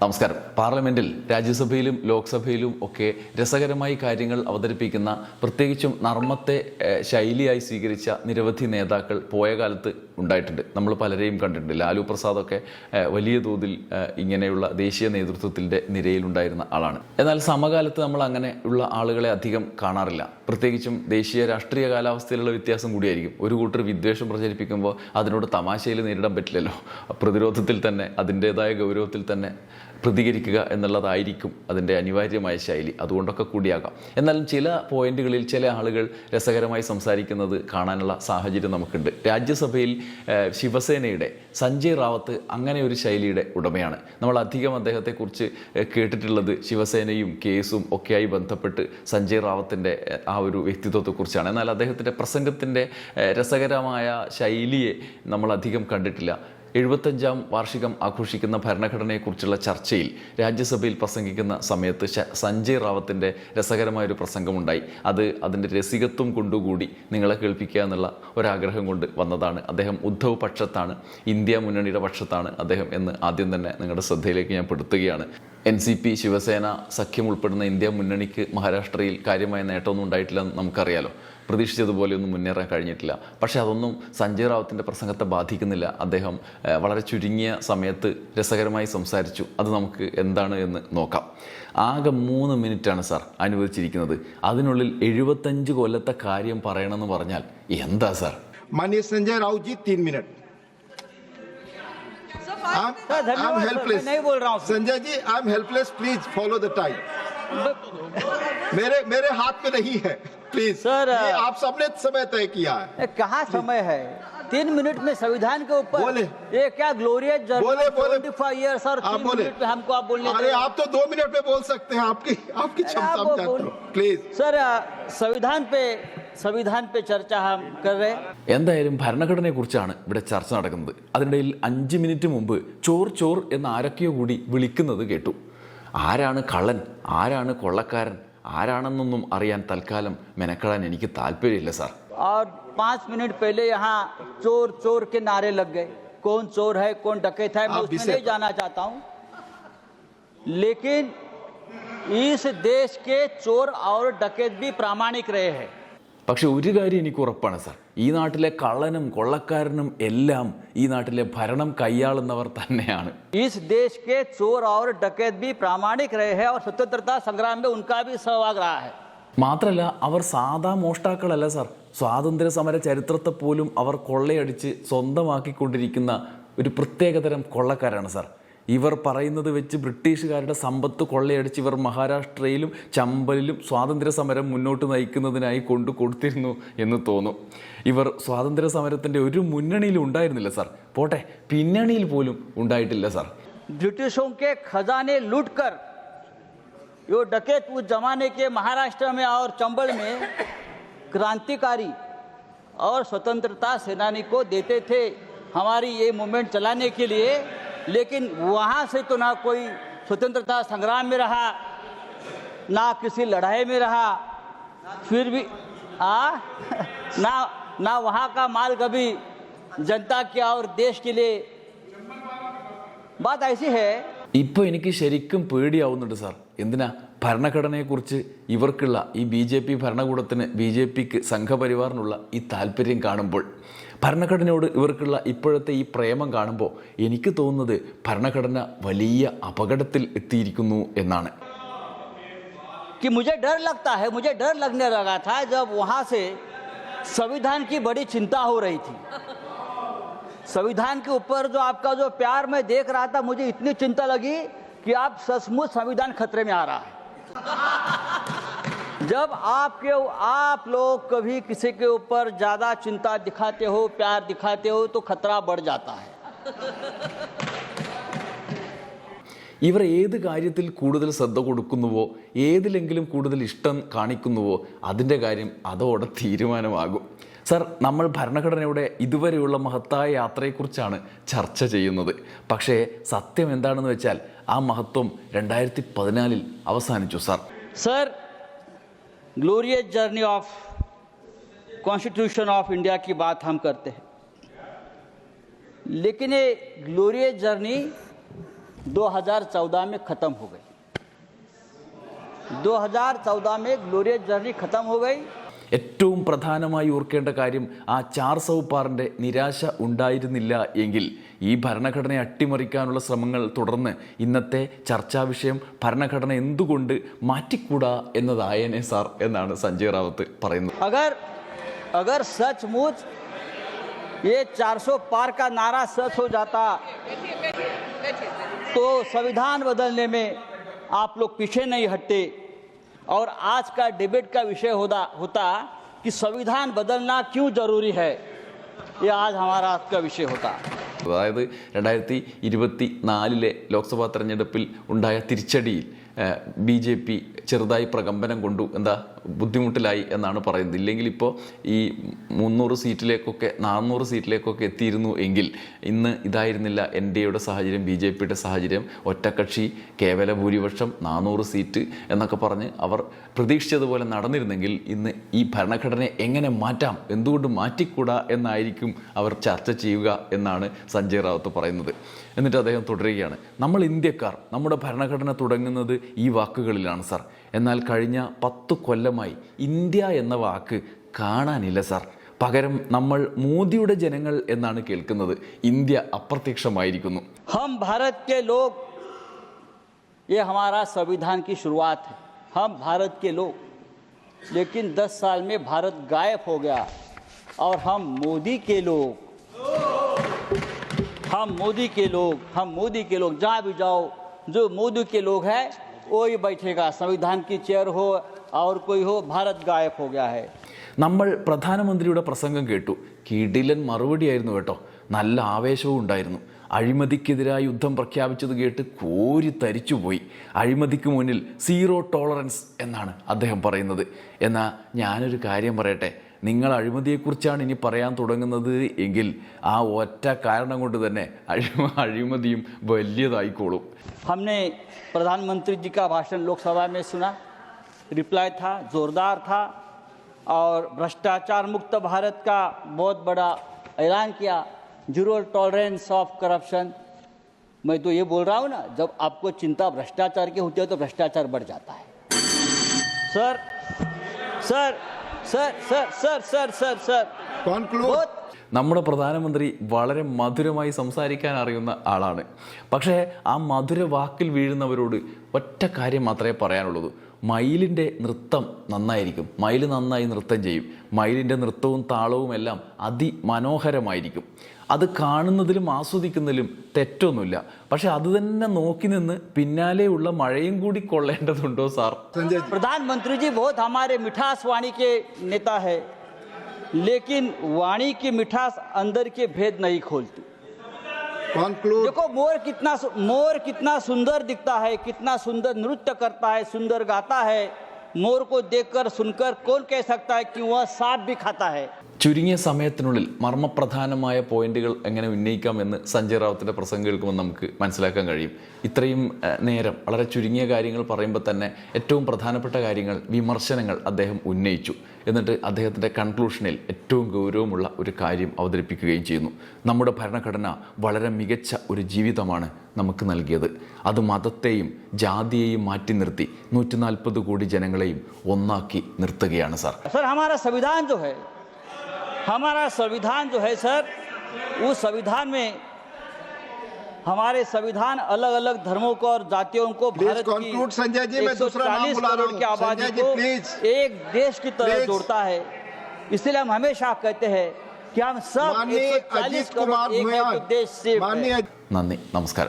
നമസ്കാരം. പാർലമെന്റിൽ രാജ്യസഭയിലും ലോക്സഭയിലും ഒക്കെ രസകരമായി കാര്യങ്ങൾ അവതരിപ്പിക്കുന്ന പ്രത്യേകിച്ചും നർമ്മത്തെ ശൈലിയായി സ്വീകരിച്ച നിരവധി നേതാക്കൾ പോയ കാലത്ത് ഉണ്ടായിട്ടുണ്ട്. നമ്മൾ പലരെയും കണ്ടിട്ടുണ്ട്. ലാലു പ്രസാദൊക്കെ വലിയ തോതിൽ ഇങ്ങനെയുള്ള ദേശീയ നേതൃത്വത്തിന്റെ നിരയിലുണ്ടായിരുന്ന ആളാണ്. എന്നാൽ സമകാലത്ത് നമ്മൾ അങ്ങനെ ഉള്ള ആളുകളെ അധികം കാണാറില്ല. പ്രത്യേകിച്ചും ദേശീയ രാഷ്ട്രീയ കാലാവസ്ഥയിലുള്ള വ്യത്യാസം കൂടിയായിരിക്കും. ഒരു കൂട്ടർ വിദ്വേഷം പ്രചരിപ്പിക്കുമ്പോൾ അതിനോട് തമാശയിൽ നേരിടാൻ പറ്റില്ലല്ലോ. പ്രതിരോധത്തിൽ തന്നെ അതിന്റെതായ ഗൗരവത്തിൽ തന്നെ പ്രതികരിക്കുക എന്നുള്ളതായിരിക്കും അതിന്റെ അനിവാര്യമായ ശൈലി. അതുകൊണ്ടൊക്കെ കൂടിയാകാം. എന്നാലും ചില പോയിന്റുകളിൽ ചില ആളുകൾ രസകരമായി സംസാരിക്കുന്നത് കാണാനുള്ള സാഹചര്യം നമുക്കുണ്ട്. രാജ്യസഭയിൽ ശിവസേനയുടെ സഞ്ജയ് റാവത്ത് അങ്ങനെ ഒരു ശൈലിയുടെ ഉടമയാണ്. നമ്മൾ അധികം അദ്ദേഹത്തെക്കുറിച്ച് കേട്ടിട്ടുള്ളത് ശിവസേനയും കേസും ഒക്കെയായി ബന്ധപ്പെട്ട് സഞ്ജയ് റാവത്തിന്റെ ആ ഒരു വ്യക്തിത്വത്തെക്കുറിച്ചാണ്. എന്നാൽ അദ്ദേഹത്തിന്റെ പ്രസംഗത്തിന്റെ രസകരമായ ശൈലിയെ നമ്മൾ അധികം കണ്ടിട്ടില്ല. എഴുപത്തഞ്ചാം വാർഷികം ആഘോഷിക്കുന്ന ഭരണഘടനയെക്കുറിച്ചുള്ള ചർച്ചയിൽ രാജ്യസഭയിൽ പ്രസംഗിക്കുന്ന സമയത്ത് സഞ്ജയ് റാവത്തിന്റെ രസകരമായൊരു പ്രസംഗമുണ്ടായി. അത് അതിന്റെ രസികത്വം കൊണ്ടുകൂടി നിങ്ങളെ കേൾപ്പിക്കുക എന്നുള്ള ഒരാഗ്രഹം കൊണ്ട് വന്നതാണ്. അദ്ദേഹം ഉദ്ധവ് പക്ഷത്താണ് ഇന്ത്യ മുന്നണിയുടെ പക്ഷത്താണ് അദ്ദേഹം എന്ന് ആദ്യം തന്നെ നിങ്ങളുടെ ശ്രദ്ധയിലേക്ക് ഞാൻ പെടുത്തുകയാണ്. എൻ സി പി ശിവസേന സഖ്യം ഉൾപ്പെടുന്ന ഇന്ത്യ മുന്നണിക്ക് മഹാരാഷ്ട്രയിൽ കാര്യമായ നേട്ടമൊന്നും ഉണ്ടായിട്ടില്ല എന്ന് നമുക്കറിയാലോ പ്രതീക്ഷിച്ചതുപോലെയൊന്നും മുന്നേറാൻ കഴിഞ്ഞിട്ടില്ല. പക്ഷേ അതൊന്നും സഞ്ജയ് റാവത്തിന്റെ പ്രസംഗത്തെ ബാധിക്കുന്നില്ല. അദ്ദേഹം വളരെ ചുരുങ്ങിയ സമയത്ത് രസകരമായി സംസാരിച്ചു. അത് നമുക്ക് എന്താണ് എന്ന് നോക്കാം. ആകെ മൂന്ന് മിനിറ്റാണ് സാർ അനുവദിച്ചിരിക്കുന്നത്. അതിനുള്ളിൽ എഴുപത്തഞ്ച് കൊല്ലത്തെ കാര്യം പറയണമെന്ന് പറഞ്ഞാൽ എന്താ സാർ? മാന്യ സഞ്ജയ് റാവുജി തീൻ മിനിറ്റ്. I'm, sir, helpless. नहीं बोल रहा हूँ। Sanjay ji I am helpless please follow the time मेरे मेरे हाथ में नहीं है प्लीज़ सर, ये आप सबने समय तय किया है कहाँ समय है तीन मिनट में संविधान के ऊपर बोले। ये क्या ग्लोरियस बोले, बोले। फाइव और आप बोले। मिनट में हमको आप बोलने अरे। आप तो दो मिनट में बोल सकते हैं आपकी आपकी क्षमता आप हो प्लीज़ सर संविधान पे संविधान पे चर्चा हम कर रहे हैं എന്തായാലും ഭരണഘടനയെക്കുറിച്ചാണ് ഇവിടെ ചർച്ച നടക്കുന്നത് അതിനിടയിൽ അഞ്ച് മിനിറ്റ് മുമ്പ് ചോർ ചോർ എന്ന് ആരൊക്കെയോ കൂടി വിളിക്കുന്നത് കേട്ടു ആരാണ് കള്ളൻ ആരാണ് കൊള്ളക്കാരൻ ആരാണെന്നൊന്നും അറിയാൻ തൽക്കാലം മെനക്കെടാൻ എനിക്ക് താല്പര്യമില്ല സാർ और पाँच मिनट पहले यहाँ चोर चोर के नारे लग गए कौन चोर है कौन डकैत है मैं आप उसमें विषय नहीं पर- जाना चाहता हूँ लेकिन इस देश के चोर और डकैत भी प्रामाणिक रहे हैं പക്ഷെ ഒരു കാര്യം എനിക്ക് ഉറപ്പാണ് സാർ. ഈ നാട്ടിലെ കള്ളനും കൊള്ളക്കാരനും എല്ലാം ഈ നാട്ടിലെ ഭരണം കൈയാളുന്നവർ തന്നെയാണ്. ഈ മാത്രല്ല അവർ സാധാ മോഷ്ടാക്കളല്ല സാർ. സ്വാതന്ത്ര്യ സമര ചരിത്രത്തെ പോലും അവർ കൊള്ളയടിച്ച് സ്വന്തമാക്കിക്കൊണ്ടിരിക്കുന്ന ഒരു പ്രത്യേകതരം കൊള്ളക്കാരാണ് സാർ. ഇവർ പറയുന്നത് വെച്ച് ബ്രിട്ടീഷുകാരുടെ സമ്പത്ത് കൊള്ളയടിച്ച് ഇവർ മഹാരാഷ്ട്രയിലും ചമ്പലിലും സ്വാതന്ത്ര്യ സമരം മുന്നോട്ട് നയിക്കുന്നതിനായി കൊണ്ടു കൊടുത്തിരുന്നു എന്ന് തോന്നും ഇവർ സ്വാതന്ത്ര്യ സമരത്തിൻ്റെ ഒരു മുന്നണിയിലും ഉണ്ടായിരുന്നില്ല സാർ പോട്ടെ പിന്നണിയിൽ പോലും ഉണ്ടായിട്ടില്ല സാർ ब्रिटिशों के खजाने लूटकर यो डकैत उस जमाने के महाराष्ट्र में और चंबल में क्रांतिकारी और स्वतंत्रता सेनानी को देते थे हमारी ये मूवमेंट चलाने के लिए लेकिन वहाँ से तो ना कोई स्वतंत्रता संग्राम में रहा ना किसी लड़ाई में रहा फिर भी आ ना ना वहाँ का माल कभी जनता के और देश के लिए बात ऐसी है ഇപ്പോൾ എനിക്ക് ശരിക്കും പേടിയാവുന്നുണ്ട് സാർ എന്തിനാ ഭരണഘടനയെക്കുറിച്ച് ഇവർക്കുള്ള ഈ ബി ജെ പി ഭരണകൂടത്തിന് ബി ജെ പിക്ക് സംഘപരിവാറിനുള്ള ഈ താല്പര്യം കാണുമ്പോൾ ഭരണഘടനയോട് ഇവർക്കുള്ള ഇപ്പോഴത്തെ ഈ പ്രേമം കാണുമ്പോൾ എനിക്ക് തോന്നുന്നത് ഭരണഘടന വലിയ അപകടത്തിൽ എത്തിയിരിക്കുന്നു എന്നാണ് कि मुझे डर लगता है मुझे डर लगने लगा था जब वहाँ से संविधान की बड़ी चिंता हो रही थी संविधान के ऊपर जो आपका जो प्यार मैं देख रहा था मुझे इतनी चिंता लगी कि आप सचमुच संविधान खतरे में आ रहा है जब आपके आप लोग कभी किसी के ऊपर ज्यादा चिंता दिखाते हो प्यार दिखाते हो तो खतरा बढ़ जाता है ഇവർ ഏത് കാര്യത്തിൽ കൂടുതൽ ശ്രദ്ധ കൊടുക്കുന്നുവോ ഏതിലെങ്കിലും കൂടുതൽ ഇഷ്ടം കാണിക്കുന്നുവോ അതിൻ്റെ കാര്യം അതോടെ തീരുമാനമാകും സർ നമ്മൾ ഭരണഘടനയുടെ ഇതുവരെയുള്ള മഹത്തായ യാത്രയെക്കുറിച്ചാണ് ചർച്ച ചെയ്യുന്നത് പക്ഷേ സത്യം എന്താണെന്ന് വെച്ചാൽ ആ മഹത്വം രണ്ടായിരത്തി പതിനാലിൽ അവസാനിച്ചു sir sir glorious journey of constitution of India की बात हम करते हैं। लेकिन ये ग्लोरियस जर्नी 2014 में ख़त्म हो गई। 2014 में ग्लोरियस जर्नी ख़त्म हो गई। ഏറ്റവും പ്രധാനമായി ഓർക്കേണ്ട കാര്യം ആ ചാർ സൗപ്പാറിൻ്റെ നിരാശ ഉണ്ടായിരുന്നില്ല എങ്കിൽ ഈ ഭരണഘടനയെ അട്ടിമറിക്കാനുള്ള ശ്രമങ്ങൾ തുടർന്ന് ഇന്നത്തെ ചർച്ചാ വിഷയം ഭരണഘടന എന്തുകൊണ്ട് മാറ്റിക്കൂടാ എന്നതായേനെ സാർ എന്നാണ് സഞ്ജയ് റാവത്ത് പറയുന്നത് अगर अगर सचमुच ये 400 पार का नारा सच हो जाता तो संविधान बदलने में आप लोग पीछे नहीं हटते और आज का डिबेट का विषय होता होता कि संविधान बदलना क्यों जरूरी है ये आज हमारा आज का विषय होता അതായത് രണ്ടായിരത്തി ഇരുപത്തി നാലിലെ ലോക്സഭാ തെരഞ്ഞെടുപ്പിൽ ഉണ്ടായ തിരിച്ചടിയിൽ ബി ജെ പി ചെറുതായി പ്രകമ്പനം കൊണ്ടു എന്താ ബുദ്ധിമുട്ടിലായി എന്നാണ് പറയുന്നത്. ഇല്ലെങ്കിൽ ഇപ്പോൾ ഈ മുന്നൂറ് സീറ്റിലേക്കൊക്കെ നാനൂറ് സീറ്റിലേക്കൊക്കെ എത്തിയിരുന്നു എങ്കിൽ ഇന്ന് ഇതായിരുന്നില്ല എൻ ഡി എയുടെ സാഹചര്യം ബി ജെ പിയുടെ സാഹചര്യം. ഒറ്റക്കക്ഷി കേവല ഭൂരിപക്ഷം നാനൂറ് സീറ്റ് എന്നൊക്കെ പറഞ്ഞ് അവർ പ്രതീക്ഷിച്ചതുപോലെ നടന്നിരുന്നെങ്കിൽ ഇന്ന് ഈ ഭരണഘടനയെ എങ്ങനെ മാറ്റാം എന്തുകൊണ്ട് മാറ്റിക്കൂടാ എന്നായിരിക്കും അവർ ചർച്ച ചെയ്യുക എന്നാണ് സഞ്ജയ് റാവത്ത് പറയുന്നത്. എന്നിട്ട് അദ്ദേഹം തുടരുകയാണ് നമ്മൾ ഇന്ത്യക്കാർ നമ്മുടെ ഭരണഘടന തുടങ്ങുന്നത് ഈ വാക്കുകളിലാണ് സാർ എന്നാൽ കഴിഞ്ഞ പത്ത് കൊല്ലമായി ഇന്ത്യ എന്ന വാക്ക് കാണാനില്ല സാർ പകരം നമ്മൾ മോദിയുടെ ജനങ്ങൾ എന്നാണ് കേൾക്കുന്നത് ഇന്ത്യ അപ്രത്യക്ഷമായിരിക്കുന്നു हम भारत के लोग ये हमारा संविधान की शुरुआत है हम भारत के लोग लेकिन 10 साल में भारत गायब हो गया और हम मोदी के लोग हम मोदी के लोग हम मोदी के लोग जहाँ भी जाओ जो मोदी के लोग हैं वो ही बैठेगा संविधान की चेयर हो और कोई हो भारत गायब हो गया है നമ്മൾ പ്രധാനമന്ത്രിയുടെ പ്രസംഗം കേട്ടു കിടിലൻ മറുപടിയായിരുന്നു കേട്ടോ നല്ല ആവേശവും ഉണ്ടായിരുന്നു അഴിമതിക്കെതിരായ യുദ്ധം പ്രഖ്യാപിച്ചത് കേട്ട് കോരി തരിച്ചുപോയി അഴിമതിക്ക് മുന്നിൽ സീറോ ടോളറൻസ് എന്നാണ് അദ്ദേഹം പറയുന്നത് എന്നാൽ ഞാനൊരു കാര്യം പറയട്ടെ നിങ്ങൾ അഴിമതിയെക്കുറിച്ചാണ് ഇനി പറയാൻ തുടങ്ങുന്നത് എങ്കിൽ ആ ഒറ്റ കാരണം കൊണ്ട് തന്നെ അഴിമ അഴിമതിയും വലിയതായിക്കോളും हमने प्रधानमंत्री जी का भाषण लोकसभा में सुना रिप्लाई था जोरदार था और भ्रष्टाचार मुक्त भारत का बहुत बड़ा ऐलान किया जीरो टॉलरेंस ऑफ करप्शन मैं तो ये बोल रहा हूँ ना जब आपको चिंता भ्रष्टाचार की होती है तो भ्रष्टाचार बढ़ जाता है sir sir sir sir sir sir sir sir Conclude. നമ്മുടെ പ്രധാനമന്ത്രി വളരെ മധുരമായി സംസാരിക്കാൻ അറിയുന്ന ആളാണ്. പക്ഷേ ആ മധുര വാക്കിൽ വീഴുന്നവരോട് ഒറ്റ കാര്യം മാത്രമേ പറയാനുള്ളൂ. മയിലിന്റെ നൃത്തം നന്നായിരിക്കും. മയിൽ നന്നായി നൃത്തം ചെയ്യും. മയിലിന്റെ നൃത്തവും താളവും എല്ലാം അതിമനോഹരമായിരിക്കും. അത് കാണുന്നതിലും ആസ്വദിക്കുന്നതിലും തെറ്റൊന്നുമില്ല. പക്ഷെ അത് തന്നെ നോക്കി നിന്ന് പിന്നാലെയുള്ള മഴയും കൂടി കൊള്ളേണ്ടതുണ്ടോ സാർ? പ്രധാനമന്ത്രി ജി ഹമാരെ മിഠാസ് വാണി നേതാ ഹെ. लेकिन वाणी की मिठास अंदर के भेद नहीं खोलती conclude. देखो मोर कितना सु- मोर कितना सुंदर दिखता है कितना सुंदर नृत्य करता है सुंदर गाता है मोर को देखकर सुनकर कौन कह सकता है कि वह सांप भी खाता है ചുരുങ്ങിയ സമയത്തിനുള്ളിൽ മർമ്മപ്രധാനമായ പോയിന്റുകൾ എങ്ങനെ ഉന്നയിക്കാമെന്ന് സഞ്ജയ് റാവത്തിൻ്റെ പ്രസംഗം കേൾക്കുമ്പോൾ നമുക്ക് മനസ്സിലാക്കാൻ കഴിയും ഇത്രയും ഏഹ്, നേരം വളരെ ചുരുങ്ങിയ കാര്യങ്ങൾ പറയുമ്പോൾ തന്നെ ഏറ്റവും പ്രധാനപ്പെട്ട കാര്യങ്ങൾ വിമർശനങ്ങൾ അദ്ദേഹം ഉന്നയിച്ചു എന്നിട്ട് അദ്ദേഹത്തിന്റെ കൺക്ലൂഷനിൽ ഏറ്റവും ഗൗരവമുള്ള ഒരു കാര്യം അവതരിപ്പിക്കുകയും ചെയ്യുന്നു. നമ്മുടെ ഭരണഘടന വളരെ മികച്ച ഒരു ജീവിതമാണ് നമുക്ക് നൽകിയത്. അത് മതത്തെയും ജാതിയെയും മാറ്റി നിർത്തി നൂറ്റി നാൽപ്പത് കോടി ജനങ്ങളെയും ഒന്നാക്കി നിർത്തുകയാണ് സാർ. സർ ഹമാരാ സംവിധാൻ ജോ ഹൈ സർ ഉസ് സംവിധാൻ മേ हमारे संविधान अलग अलग धर्मों को और जातियों को Please भारत conclude, की संजय जी, मैं दूसरा नाम 140 बुला रहा करोड़ हूं। की आबादी संजय जी, को please. एक देश की तरह Please. जोड़ता है इसलिए हम हमेशा कहते हैं कि हम सब माननीय 140 अजीत करोड़ कुमार एक है तो भुयान देश सेफ है माननीय നന്ദി നമസ്കാരം